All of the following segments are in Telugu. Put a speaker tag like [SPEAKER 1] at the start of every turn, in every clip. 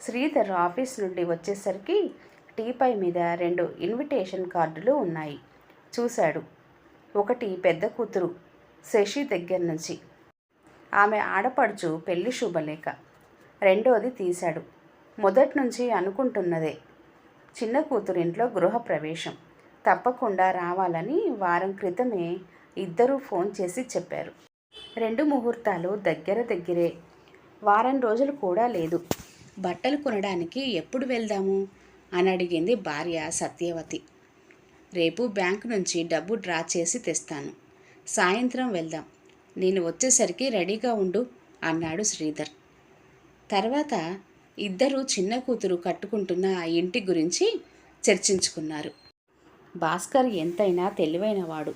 [SPEAKER 1] శ్రీధర్ ఆఫీస్ నుండి వచ్చేసరికి టీపై మీద రెండు ఇన్విటేషన్ కార్డులు ఉన్నాయి. చూశాడు. ఒకటి పెద్ద కూతురు శశి దగ్గర నుంచి. ఆమె ఆడపడుచు పెళ్ళి శుభలేఖ. రెండోది తీశాడు. మొదటి నుంచి అనుకుంటున్నదే. చిన్న కూతురింట్లో గృహప్రవేశం తప్పకుండా రావాలని వారం క్రితమే ఇద్దరూ ఫోన్ చేసి చెప్పారు. రెండు ముహూర్తాలు దగ్గర దగ్గరే. వారం రోజులు కూడా లేదు. బట్టలు కొనడానికి ఎప్పుడు వెళ్దాము? అని అడిగింది భార్య సత్యవతి. రేపు బ్యాంకు నుంచి డబ్బు డ్రా చేసి తెస్తాను. సాయంత్రం వెళ్దాం. నేను వచ్చేసరికి రెడీగా ఉండు అన్నాడు శ్రీధర్. తర్వాత ఇద్దరు చిన్న కూతురు కట్టుకుంటున్న ఆ ఇంటి గురించి చర్చించుకున్నారు. భాస్కర్ ఎంతైనా తెలివైనవాడు.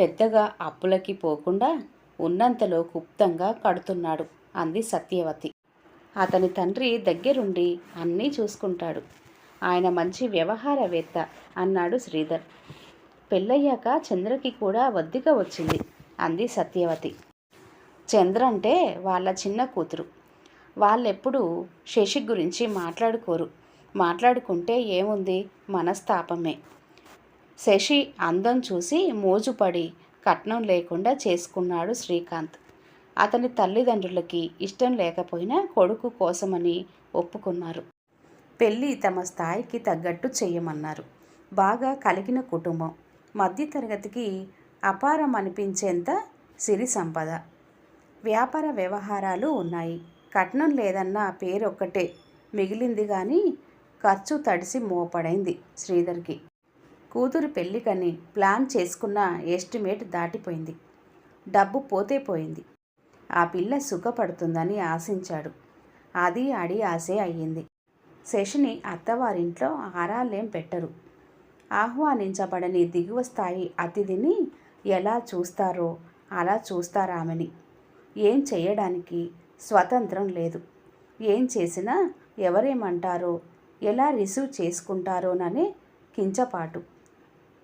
[SPEAKER 1] పెద్దగా అప్పులకి పోకుండా ఉన్నంతలో గుప్తంగా కడుతున్నాడు అంది సత్యవతి. అతని తండ్రి దగ్గరుండి అన్నీ చూసుకుంటాడు. ఆయన మంచి వ్యవహారవేత్త అన్నాడు శ్రీధర్. పెళ్ళయ్యాక చంద్రకి కూడా వద్దిక వచ్చింది అంది సత్యవతి. చంద్ర అంటే వాళ్ళ చిన్న కూతురు. వాళ్ళెప్పుడు శశి గురించి మాట్లాడుకోరు. మాట్లాడుకుంటే ఏముంది? మనస్తాపమే. శశి అందం చూసి మోజుపడి కట్నం లేకుండా చేసుకున్నాడు శ్రీకాంత్. అతని తల్లిదండ్రులకి ఇష్టం లేకపోయినా కొడుకు కోసమని ఒప్పుకున్నారు. పెళ్ళి తమ స్థాయికి తగ్గట్టు చేయమన్నారు. బాగా కలిగిన కుటుంబం. మధ్యతరగతికి అపారం అనిపించేంత సిరి సంపద. వ్యాపార వ్యవహారాలు ఉన్నాయి. కట్నం లేదన్న పేరొక్కటే. మిగిలింది కానీ ఖర్చు తడిసి మోపడైంది శ్రీధర్కి. కూతురు పెళ్ళికని ప్లాన్ చేసుకున్న ఎస్టిమేట్ దాటిపోయింది. డబ్బు పోతే పోయింది. ఆ పిల్ల సుఖపడుతుందని ఆశించాడు. అది అడి ఆశే అయ్యింది. శశిని అత్తవారింట్లో ఆరాలేం పెట్టరు. ఆహ్వానించబడని దిగువ స్థాయి అతిథిని ఎలా చూస్తారో అలా చూస్తారామెని. ఏం చేయడానికి స్వతంత్రం లేదు. ఏం చేసినా ఎవరేమంటారో ఎలా రిసీవ్ చేసుకుంటారోననే కించపాటు.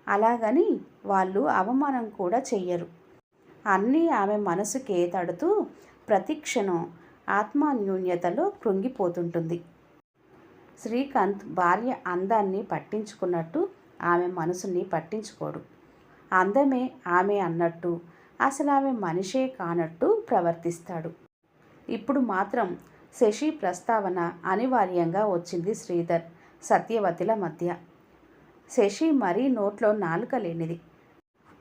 [SPEAKER 1] అలాగని వాళ్ళు అవమానం కూడా చెయ్యరు. అన్నీ ఆమె మనసుకే తడుతూ ప్రతిక్షణం ఆత్మాన్యూన్యతలో కృంగిపోతుంటుంది. శ్రీకాంత్ భార్య అందాన్ని పట్టించుకున్నట్టు ఆమె మనసుని పట్టించుకోడు. అందమే ఆమె అన్నట్టు అసలు ఆమె మనిషే కానట్టు ప్రవర్తిస్తాడు. ఇప్పుడు మాత్రం శశి ప్రస్తావన అనివార్యంగా వచ్చింది శ్రీధర్ సత్యవతిల మధ్య. శశి మరీ నోట్లో నాలుక లేనిది.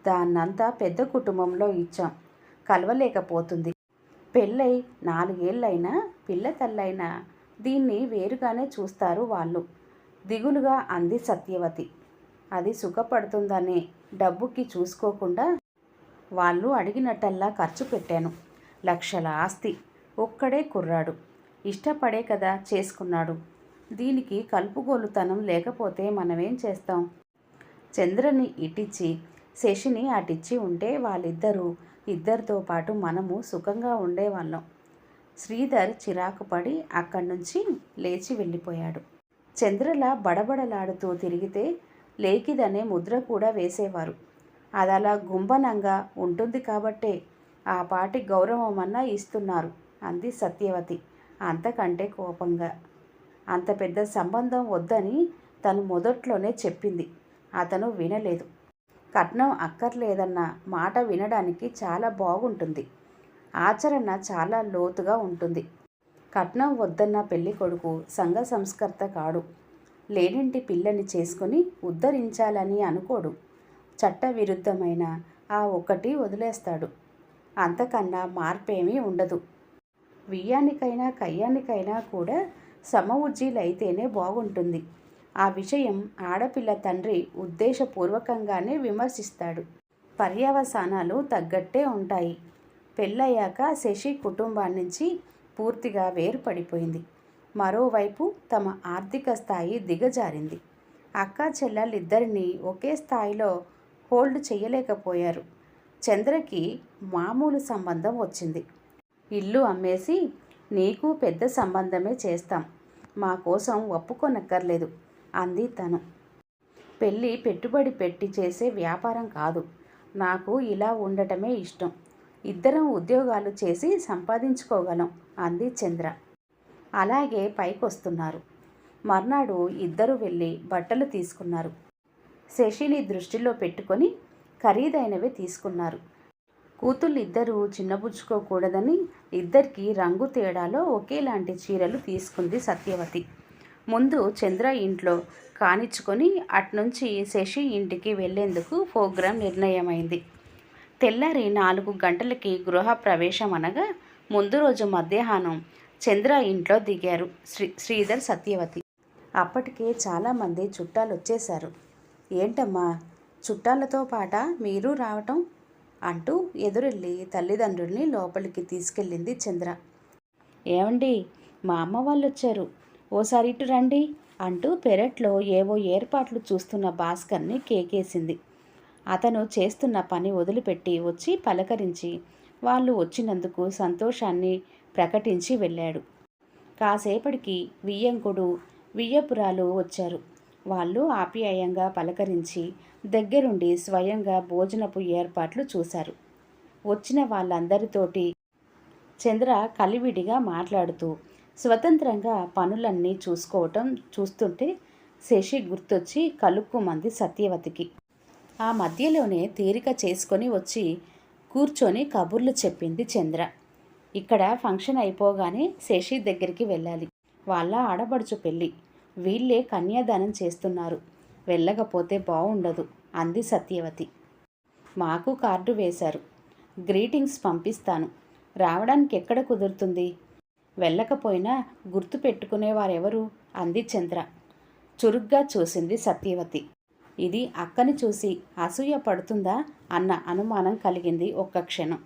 [SPEAKER 1] దాన్నంతా పెద్ద కుటుంబంలో ఇచ్చాం. కలవలేకపోతుంది. పెళ్ళై నాలుగేళ్ళైనా పిల్ల తల్లైనా దీన్ని వేరుగానే చూస్తారు వాళ్ళు. దిగులుగా అంది సత్యవతి. అది సుఖపడుతుందనే డబ్బుకి చూసుకోకుండా వాళ్ళు అడిగినట్టల్లా ఖర్చు పెట్టాను. లక్షల ఆస్తి. ఒక్కడే కుర్రాడు. ఇష్టపడే కదా చేసుకున్నాడు. దీనికి కలుపుగోలుతనం లేకపోతే మనమేం చేస్తాం? చంద్రని ఇటిచ్చి శశిని అటిచ్చి ఉంటే వాళ్ళిద్దరూ ఇద్దరితో పాటు మనము సుఖంగా ఉండేవాళ్ళం. శ్రీధర్ చిరాకు పడి అక్కడి నుంచి లేచి వెళ్ళిపోయాడు. చంద్రల బడబడలాడుతూ తిరిగితే లేకిదనే ముద్ర కూడా వేసేవారు. అదలా గుంభనంగా ఉంటుంది కాబట్టే ఆ పాటి గౌరవమన్నా ఇస్తున్నారు అంది సత్యవతి అంతకంటే కోపంగా. అంత పెద్ద సంబంధం వద్దని తను మొదట్లోనే చెప్పింది. అతను వినలేదు. కట్నం అక్కర్లేదన్న మాట వినడానికి చాలా బాగుంటుంది. ఆచరణ చాలా లోతుగా ఉంటుంది. కట్నం వద్దన్న పెళ్ళి కొడుకు సంఘ సంస్కర్త కాడు. లేనింటి పిల్లని చేసుకుని ఉద్ధరించాలని అనుకోడు. చట్టవిరుద్ధమైన ఆ ఒక్కటి వదిలేస్తాడు. అంతకన్నా మార్పేమీ ఉండదు. వియ్యానికైనా కయ్యానికైనా కూడా సమవుజ్జీలైతేనే బాగుంటుంది. ఆ విషయం ఆడపిల్ల తండ్రి ఉద్దేశపూర్వకంగానే విమర్శిస్తాడు. పర్యవసానాలు తగ్గట్టే ఉంటాయి. పెళ్ళయ్యాక శశి కుటుంబాన్నించి పూర్తిగా వేరుపడిపోయింది. మరోవైపు తమ ఆర్థిక స్థాయి దిగజారింది. అక్క చెల్లెలిద్దరినీ ఒకే స్థాయిలో హోల్డ్ చేయలేకపోయారు. చంద్రకి మామూలు సంబంధం వచ్చింది. ఇల్లు అమ్మేసి నీకు పెద్ద సంబంధమే చేస్తాం. మా కోసం ఒప్పుకోనక్కర్లేదు. అంది తను. పెళ్ళి పెట్టుబడి పెట్టి చేసే వ్యాపారం కాదు. నాకు ఇలా ఉండటమే ఇష్టం. ఇద్దరం ఉద్యోగాలు చేసి సంపాదించుకోగలం అంది చంద్ర. అలాగే పైకొస్తున్నారు. మర్నాడు ఇద్దరు వెళ్ళి బట్టలు తీసుకున్నారు. శశిని దృష్టిలో పెట్టుకొని ఖరీదైనవి తీసుకున్నారు. కూతుళ్ళు చిన్నబుచ్చుకోకూడదని ఇద్దరికీ రంగు తేడాలో ఒకేలాంటి చీరలు తీసుకుంది సత్యవతి. ముందు చంద్ర ఇంట్లో కానిచ్చుకొని అట్నుంచి శశి ఇంటికి వెళ్ళేందుకు ప్రోగ్రాం నిర్ణయమైంది. తెల్లారి నాలుగు గంటలకి గృహ ప్రవేశం అనగా ముందు రోజు మధ్యాహ్నం చంద్ర ఇంట్లో దిగారు శ్రీ శ్రీధర్ సత్యవతి. అప్పటికే చాలామంది చుట్టాలు వచ్చేశారు ఏంటమ్మా చుట్టాలతో పాట మీరు రావటం? అంటూ ఎదురెళ్ళి తల్లిదండ్రుల్ని లోపలికి తీసుకెళ్ళింది చంద్ర. ఏమండి మా అమ్మ వాళ్ళు వచ్చారు ఓసారి ఇటు రండి అంటూ పెరట్లో ఏవో ఏర్పాట్లు చూస్తున్న భాస్కర్ని కేకేసింది. అతను చేస్తున్న పని వదిలిపెట్టి వచ్చి పలకరించి వాళ్ళు వచ్చినందుకు సంతోషాన్ని ప్రకటించి వెళ్ళాడు. కాసేపటికి వియ్యంకుడు వియ్యపురాలు వచ్చారు. వాళ్ళు ఆప్యాయంగా పలకరించి దగ్గరుండి స్వయంగా భోజనపు ఏర్పాట్లు చూశారు. వచ్చిన వాళ్ళందరితోటి చంద్ర కలివిడిగా మాట్లాడుతూ స్వతంత్రంగా పనులన్నీ చూసుకోవటం చూస్తుంటే శశి గుర్తొచ్చి కలుక్కుమంది సత్యవతికి. ఆ మధ్యలోనే తీరిక చేసుకొని వచ్చి కూర్చొని కబుర్లు చెప్పింది చంద్ర. ఇక్కడ ఫంక్షన్ అయిపోగానే శశి దగ్గరికి వెళ్ళాలి. వాళ్ళ ఆడబడుచు పెళ్ళి. వీళ్ళే కన్యాదానం చేస్తున్నారు. వెళ్ళకపోతే బాగుండదు అంది సత్యవతి. మాకు కార్డు వేశారు. గ్రీటింగ్స్ పంపిస్తాను. రావడానికి ఎక్కడ కుదురుతుంది? వెళ్ళకపోయినా గుర్తు పెట్టుకునేవారెవరు అంది చంద్ర. చురుగ్గా చూసింది సత్యవతి. ఇది అక్కని చూసి అసూయ పడుతుందా? అన్న అనుమానం కలిగింది ఒక్క క్షణం.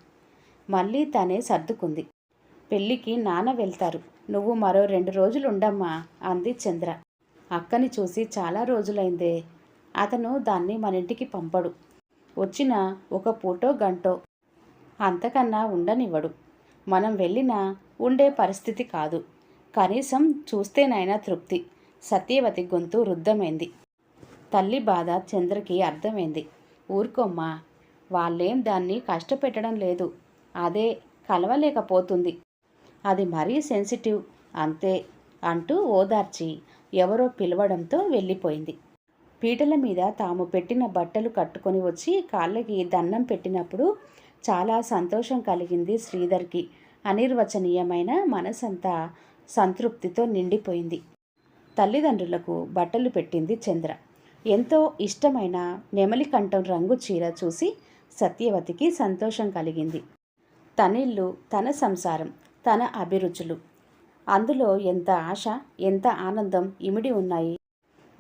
[SPEAKER 1] మళ్ళీ తనే సర్దుకుంది. పెళ్ళికి నాన్న వెళ్తారు. నువ్వు మరో రెండు రోజులు ఉండమ్మా అంది చంద్ర. అక్కని చూసి చాలా రోజులైందే. అతను దాన్ని మన ఇంటికి పంపడు. వచ్చిన ఒక పూటో గంటో అంతకన్నా ఉండనివ్వడు. మనం వెళ్ళినా ఉండే పరిస్థితి కాదు. కనీసం చూస్తేనైనా తృప్తి. సత్యవతి గొంతు రుద్ధమైంది తల్లి బాధ చంద్రకి అర్థమైంది. ఊరుకోమ్మా వాళ్ళేం దాన్ని కష్టపెట్టడం లేదు. అదే కలవలేకపోతుంది. అది మరీ సెన్సిటివ్. అంతే అంటూ ఓదార్చి ఎవరో పిలవడంతో వెళ్ళిపోయింది. పీటల మీద తాము పెట్టిన బట్టలు కట్టుకొని వచ్చి కాళ్ళకి దండం పెట్టినప్పుడు చాలా సంతోషం కలిగింది శ్రీధర్కి. అనిర్వచనీయమైన మనసంతా సంతృప్తితో నిండిపోయింది. తల్లిదండ్రులకు బట్టలు పెట్టింది చంద్ర. ఎంతో ఇష్టమైన నెమలికంఠం రంగు చీర చూసి సత్యవతికి సంతోషం కలిగింది. తనిల్లు తన సంసారం తన అభిరుచులు. అందులో ఎంత ఆశ ఎంత ఆనందం ఇమిడి ఉన్నాయి.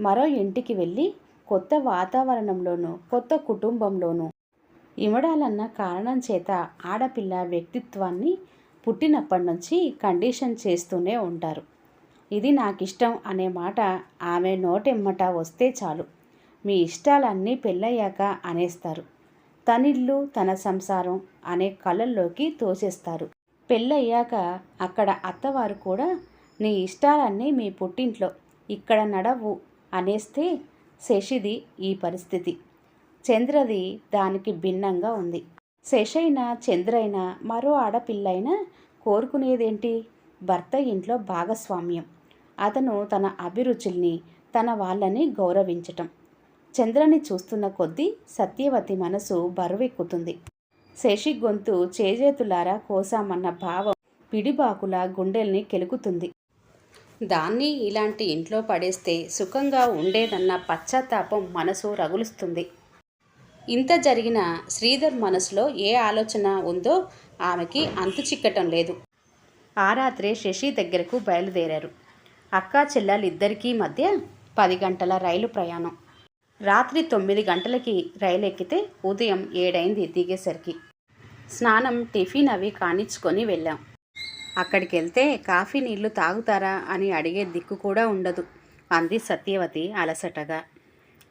[SPEAKER 1] మరో ఇంటికి వెళ్ళి కొత్త వాతావరణంలోనూ కొత్త కుటుంబంలోనూ ఇమడాలన్న కారణం చేత ఆడపిల్ల వ్యక్తిత్వాన్ని పుట్టినప్పటి నుంచి కండిషన్ చేస్తూనే ఉంటారు. ఇది నాకు ఇష్టం అనే మాట ఆమె నోటెమ్మట వస్తే చాలు. మీ ఇష్టాలన్నీ పెళ్ళయ్యాక అనేస్తారు. తనిల్లు తన సంసారం అనే కళల్లోకి తోసేస్తారు. పెళ్ళయ్యాక అక్కడ అత్తవారు కూడా నీ ఇష్టాలన్నీ మీ పుట్టింట్లో ఇక్కడ నడవు అనేస్తే శశిది ఈ పరిస్థితి. చంద్రది దానికి భిన్నంగా ఉంది. శశైనా చంద్రైనా మరో ఆడపిల్లైనా కోరుకునేదేంటి? భర్త ఇంట్లో భాగస్వామ్యం. అతను తన అభిరుచుల్ని తన వాళ్ళని గౌరవించటం. చంద్రని చూస్తున్న కొద్దీ సత్యవతి మనసు బరువెక్కుతుంది. శశి గొంతు చేజేతులారా కోసామన్న భావం పిడిబాకుల గుండెల్ని కెలుకుతుంది. దాన్ని ఇలాంటి ఇంట్లో పడేస్తే సుఖంగా ఉండేదన్న పశ్చాత్తాపం మనసు రగులుస్తుంది. ఇంత జరిగిన శ్రీధర్ మనసులో ఏ ఆలోచన ఉందో ఆమెకి అంతు చిక్కటం లేదు. ఆ రాత్రే శశి దగ్గరకు బయలుదేరారు. అక్కా చెల్లెలిద్దరికీ మధ్య పది గంటల రైలు ప్రయాణం. రాత్రి తొమ్మిది గంటలకి రైలు ఎక్కితే ఉదయం ఏడైంది దిగేసరికి. స్నానం టిఫిన్ అవి కానిచ్చుకొని వెళ్ళాం. అక్కడికి వెళ్తే కాఫీ నీళ్ళు తాగుతారా అని అడిగే దిక్కు కూడా ఉండదు అంది సత్యవతి అలసటగా.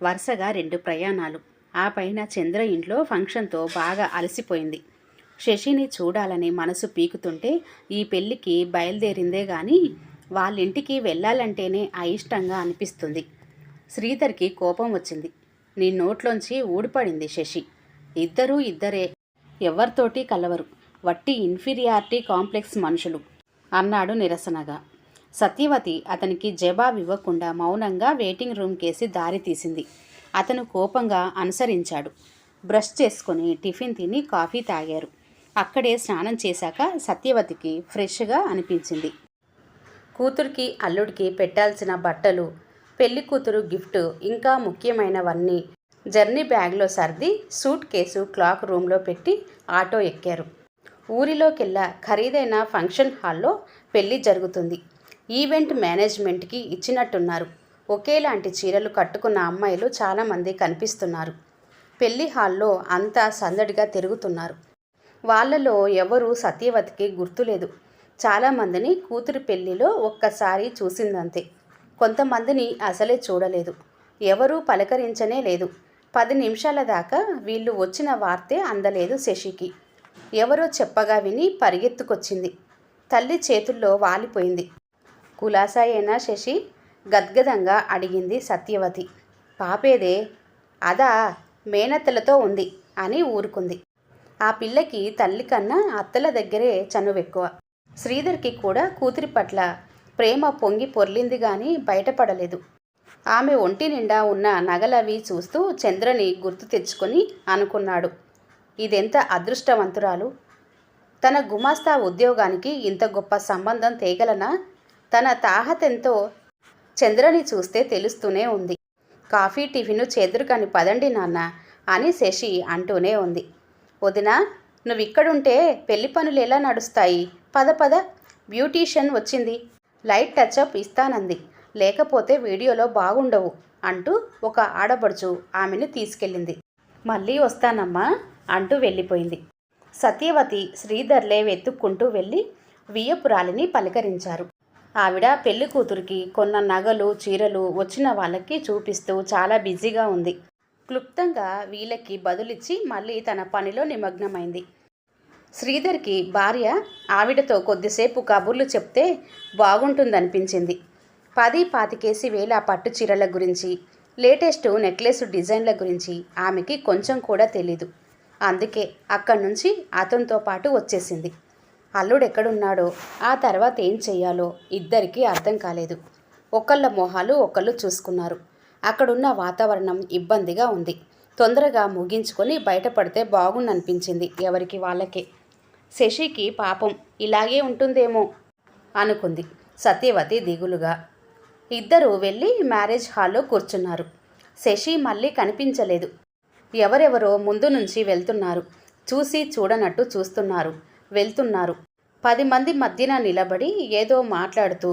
[SPEAKER 1] వరుసగా రెండు ప్రయాణాలు. ఆ పైన చంద్ర ఇంట్లో ఫంక్షన్తో బాగా అలసిపోయింది. శశిని చూడాలని మనసు పీకుతుంటే ఈ పెళ్ళికి బయలుదేరిందే కానీ వాళ్ళింటికి వెళ్ళాలంటేనే అయిష్టంగా అనిపిస్తుంది. శ్రీధర్కి కోపం వచ్చింది. నీ నోట్లోంచి ఊడిపడింది శశి. ఇద్దరూ ఇద్దరే. ఎవరితోటి కలవరు. వట్టి ఇన్ఫీరియారిటీ కాంప్లెక్స్ మనుషులు. అన్నాడు నిరసనగా. సత్యవతి అతనికి జవాబు ఇవ్వకుండా మౌనంగా వెయిటింగ్ రూమ్ కేసి దారి తీసింది. అతను కోపంగా అనుసరించాడు. బ్రష్ చేసుకొని టిఫిన్ తిని కాఫీ తాగారు. అక్కడే స్నానం చేశాక సత్యవతికి ఫ్రెష్గా అనిపించింది. కూతురికి అల్లుడికి పెట్టాల్సిన బట్టలు పెళ్ళి కూతురు గిఫ్ట్ ఇంకా ముఖ్యమైనవన్నీ జర్నీ బ్యాగ్లో సర్ది సూట్ కేసు క్లాక్ రూమ్లో పెట్టి ఆటో ఎక్కారు. ఊరిలోకెల్లా ఖరీదైన ఫంక్షన్ హాల్లో పెళ్ళి జరుగుతుంది. ఈవెంట్ మేనేజ్మెంట్కి ఇచ్చినట్టున్నారు. ఒకేలాంటి చీరలు కట్టుకున్న అమ్మాయిలు చాలామంది కనిపిస్తున్నారు. పెళ్ళి హాల్లో అంతా సందడిగా తిరుగుతున్నారు. వాళ్ళలో ఎవరు సత్యవతికి గుర్తులేదు. చాలామందిని కూతురు పెళ్ళిలో ఒక్కసారి చూసిందంతే. కొంతమందిని అసలే చూడలేదు. ఎవరూ పలకరించనే లేదు. పది నిమిషాల దాకా వీళ్ళు వచ్చిన వార్తే అందలేదు శశికి. ఎవరో చెప్పగా విని పరిగెత్తుకొచ్చింది. తల్లి చేతుల్లో వాలిపోయింది. కులాసాయేనా శశి? గద్గదంగా అడిగింది సత్యవతి. పాపేదే అదా మేనత్తలతో ఉంది అని ఊరుకుంది. ఆ పిల్లకి తల్లి కన్నా అత్తల దగ్గరే చనువెక్కువ. శ్రీధర్కి కూడా కూతురి పట్ల ప్రేమ పొంగి పొర్లింది గాని బయటపడలేదు. ఆమె ఒంటి నిండా ఉన్న నగలవి చూస్తూ చంద్రని గుర్తు తెచ్చుకొని అనుకున్నాడు. ఇదెంత అదృష్టవంతురాలు? తన గుమాస్తా ఉద్యోగానికి ఇంత గొప్ప సంబంధం తేగలనా? తన తాహతెంతో చంద్రని చూస్తే తెలుస్తూనే ఉంది. కాఫీ టిఫిను చేదురుకని పదండి నాన్న అని శశి అంటూనే ఉంది. వదినా నువ్వు ఇక్కడుంటే పెళ్ళి పనులు ఎలా నడుస్తాయి. పద పద. బ్యూటీషియన్ వచ్చింది. లైట్ టచ్అప్ ఇస్తానంది. లేకపోతే వీడియోలో బాగుండవు అంటూ ఒక ఆడబడుచు ఆమెను తీసుకెళ్ళింది. మళ్ళీ వస్తానమ్మా అంటూ వెళ్ళిపోయింది. సత్యవతి శ్రీధర్లే వెతుక్కుంటూ వెళ్ళి వియ్యపురాలిని పలకరించారు. ఆవిడ పెళ్ళి కూతురికి కొన్న నగలు చీరలు వచ్చిన వాళ్ళకి చూపిస్తూ చాలా బిజీగా ఉంది. క్లుప్తంగా వీళ్ళకి బదులిచ్చి మళ్ళీ తన పనిలో నిమగ్నమైంది. శ్రీధర్కి భార్య ఆవిడతో కొద్దిసేపు కబుర్లు చెప్తే బాగుంటుందనిపించింది. పది పాతికేసి వేల పట్టు చీరల గురించి లేటెస్ట్ నెక్లెస్ డిజైన్ల గురించి ఆమెకి కొంచెం కూడా తెలీదు. అందుకే అక్కడి నుంచి అతనితో పాటు వచ్చేసింది. అల్లుడు ఎక్కడున్నాడో ఆ తర్వాత ఏం చెయ్యాలో ఇద్దరికీ అర్థం కాలేదు. ఒకళ్ళ మొహాలు ఒకళ్ళు చూసుకున్నారు. అక్కడున్న వాతావరణం ఇబ్బందిగా ఉంది. తొందరగా ముగించుకొని బయటపడితే బాగుందనిపించింది ఎవరికి వాళ్ళకే. శశికి పాపం ఇలాగే ఉంటుందేమో అనుకుంది సత్యవతి దిగులుగా. ఇద్దరూ వెళ్ళి మ్యారేజ్ హాల్లో కూర్చున్నారు. శశి మళ్ళీ కనిపించలేదు. ఎవరెవరో ముందు నుంచి వెళ్తున్నారు. చూసి చూడనట్టు చూస్తున్నారు. వెళ్తున్నారు. పది మంది మధ్యన నిలబడి ఏదో మాట్లాడుతూ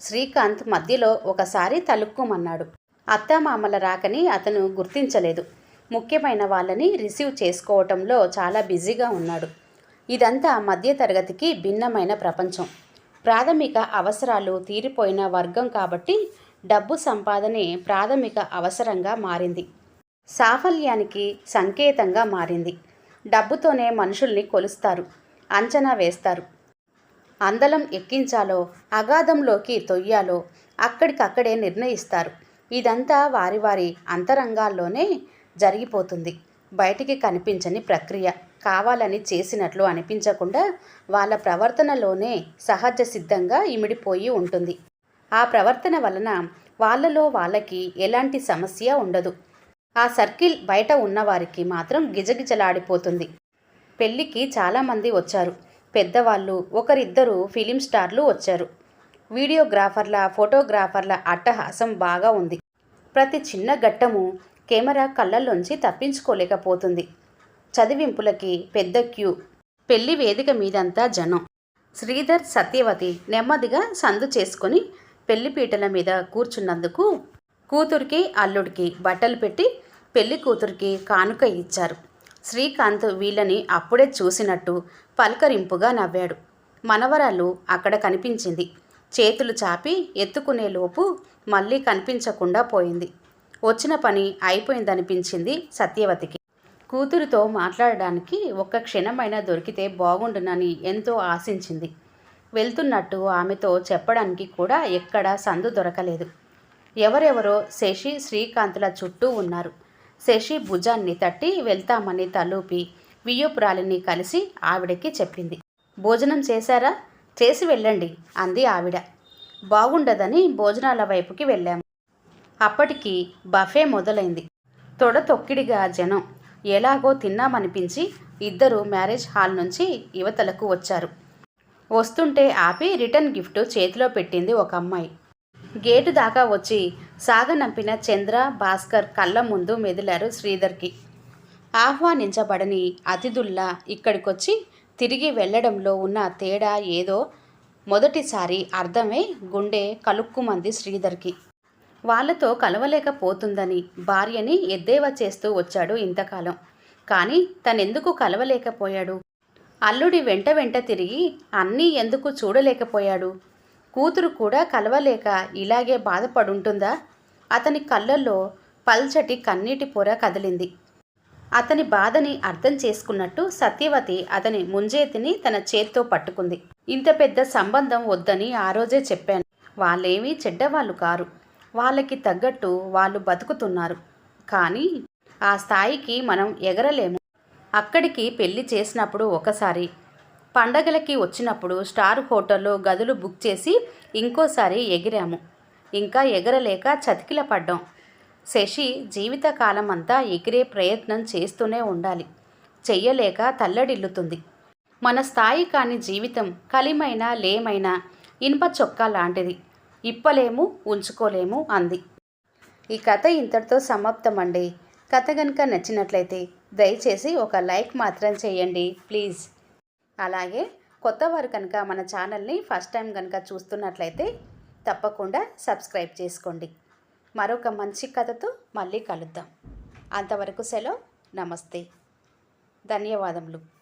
[SPEAKER 1] శ్రీకాంత్ మధ్యలో ఒకసారి తలుక్కుమన్నాడు. అత్తామామల రాకని అతను గుర్తించలేదు. ముఖ్యమైన వాళ్ళని రిసీవ్ చేసుకోవటంలో చాలా బిజీగా ఉన్నాడు. ఇదంతా మధ్యతరగతికి భిన్నమైన ప్రపంచం. ప్రాథమిక అవసరాలు తీరిపోయిన వర్గం కాబట్టి డబ్బు సంపాదనే ప్రాథమిక అవసరంగా మారింది. సాఫల్యానికి సంకేతంగా మారింది. డబ్బుతోనే మనుషుల్ని కొలుస్తారు. అంచనా వేస్తారు. అందలం ఎక్కించాలో అగాధంలోకి తొయ్యాలో అక్కడికక్కడే నిర్ణయిస్తారు. ఇదంతా వారి వారి అంతరంగాల్లోనే జరిగిపోతుంది. బయటికి కనిపించని ప్రక్రియ. కావాలని చేసినట్లు అనిపించకుండా వాళ్ళ ప్రవర్తనలోనే సహజ సిద్ధంగా ఇమిడిపోయి ఉంటుంది. ఆ ప్రవర్తన వలన వాళ్ళలో వాళ్ళకి ఎలాంటి సమస్య ఉండదు. ఆ సర్కిల్ బయట ఉన్నవారికి మాత్రం గిజగిజలాడిపోతుంది. పెళ్ళికి చాలామంది వచ్చారు. పెద్దవాళ్ళు ఒకరిద్దరు ఫిలిం స్టార్లు వచ్చారు. వీడియోగ్రాఫర్ల ఫోటోగ్రాఫర్ల అట్టహాసం బాగా ఉంది. ప్రతి చిన్న ఘట్టము కెమెరా కళ్ళల్లోంచి తప్పించుకోలేకపోతుంది. చదివింపులకి పెద్ద క్యూ. పెళ్ళి వేదిక మీదంతా జనం. శ్రీధర్ సత్యవతి నెమ్మదిగా సందు చేసుకొని పెళ్ళిపీటల మీద కూర్చున్నందుకు కూతురికి అల్లుడికి బట్టలు పెట్టి పెళ్ళి కూతురికి కానుక ఇచ్చారు. శ్రీకాంత్ వీళ్ళని అప్పుడే చూసినట్టు పలకరింపుగా నవ్వాడు. మనవరాలు అక్కడ కనిపించింది. చేతులు చాపి ఎత్తుకునేలోపు మళ్ళీ కనిపించకుండా పోయింది. వచ్చిన పని అయిపోయిందనిపించింది సత్యవతికి. కూతురుతో మాట్లాడడానికి ఒక్క క్షణమైనా దొరికితే బాగుండునని ఎంతో ఆశించింది. వెళ్తున్నట్టు ఆమెతో చెప్పడానికి కూడా ఎక్కడా సందు దొరకలేదు. ఎవరెవరో శశి శ్రీకాంతుల చుట్టూ ఉన్నారు. శశి భుజాన్ని తట్టి వెళ్తామని తలూపి వియ్యపురాలిని కలిసి ఆవిడకి చెప్పింది. భోజనం చేశారా? చేసి వెళ్ళండి అంది ఆవిడ. బాగుండదని భోజనాల వైపుకి వెళ్ళాము. అప్పటికి బఫే మొదలైంది. తొడ తొక్కిడిగా జనం. ఎలాగో తిన్నామనిపించి ఇద్దరు మ్యారేజ్ హాల్ నుంచి యువతలకు వచ్చారు. వస్తుంటే ఆపి రిటర్న్ గిఫ్ట్ చేతిలో పెట్టింది ఒక అమ్మాయి. గేటు దాకా వచ్చి సాగనంపిన చంద్ర భాస్కర్ కళ్ళ ముందు మెదిలారు శ్రీధర్కి. ఆహ్వానించబడని అతిథుల్లా ఇక్కడికొచ్చి తిరిగి వెళ్ళడంలో ఉన్న తేడా ఏదో మొదటిసారి అర్థమై గుండె కలుక్కుమంది శ్రీధర్కి. వాళ్ళతో కలవలేకపోతుందని భార్యని ఎద్దేవా చేస్తూ వచ్చాడు ఇంతకాలం. కానీ తనెందుకు కలవలేకపోయాడు? అల్లుడి వెంట వెంట తిరిగి అన్నీ ఎందుకు చూడలేకపోయాడు? కూతురు కూడా కలవలేక ఇలాగే బాధపడుంటుందా? అతని కళ్ళల్లో పల్చటి కన్నీటి పొర కదిలింది. అతని బాధని అర్థం చేసుకున్నట్టు సత్యవతి అతని ముంజేతిని తన చేత్తో పట్టుకుంది. ఇంత పెద్ద సంబంధం వద్దని ఆ రోజే చెప్పాను. వాళ్ళేమీ చెడ్డవాళ్ళు కారు. వాళ్ళకి తగ్గట్టు వాళ్ళు బతుకుతున్నారు. కానీ ఆ స్థాయికి మనం ఎగరలేము. అక్కడికి పెళ్ళి చేసినప్పుడు ఒకసారి పండగలకి వచ్చినప్పుడు స్టార్ హోటల్లో గదులు బుక్ చేసి ఇంకోసారి ఎగిరాము. ఇంకా ఎగరలేక చతికిల పడ్డాం. శశి జీవితకాలం అంతా ఎగిరే ప్రయత్నం చేస్తూనే ఉండాలి. చెయ్యలేక తల్లడిల్లుతుంది. మన స్థాయి కాని జీవితం కలిమైనా లేమైనా ఇనుప చొక్కా లాంటిది. ఇప్పలేము ఉంచుకోలేము అంది. ఈ కథ ఇంతటితో సమాప్తమండి. కథ కనుక నచ్చినట్లయితే దయచేసి ఒక లైక్ మాత్రం చేయండి ప్లీజ్. అలాగే కొత్త వారు కనుక మన ఛానల్ని ఫస్ట్ టైం కనుక చూస్తున్నట్లయితే తప్పకుండా సబ్స్క్రైబ్ చేసుకోండి. మరొక మంచి కథతో మళ్ళీ కలుద్దాం. అంతవరకు సెలవు. నమస్తే. ధన్యవాదములు.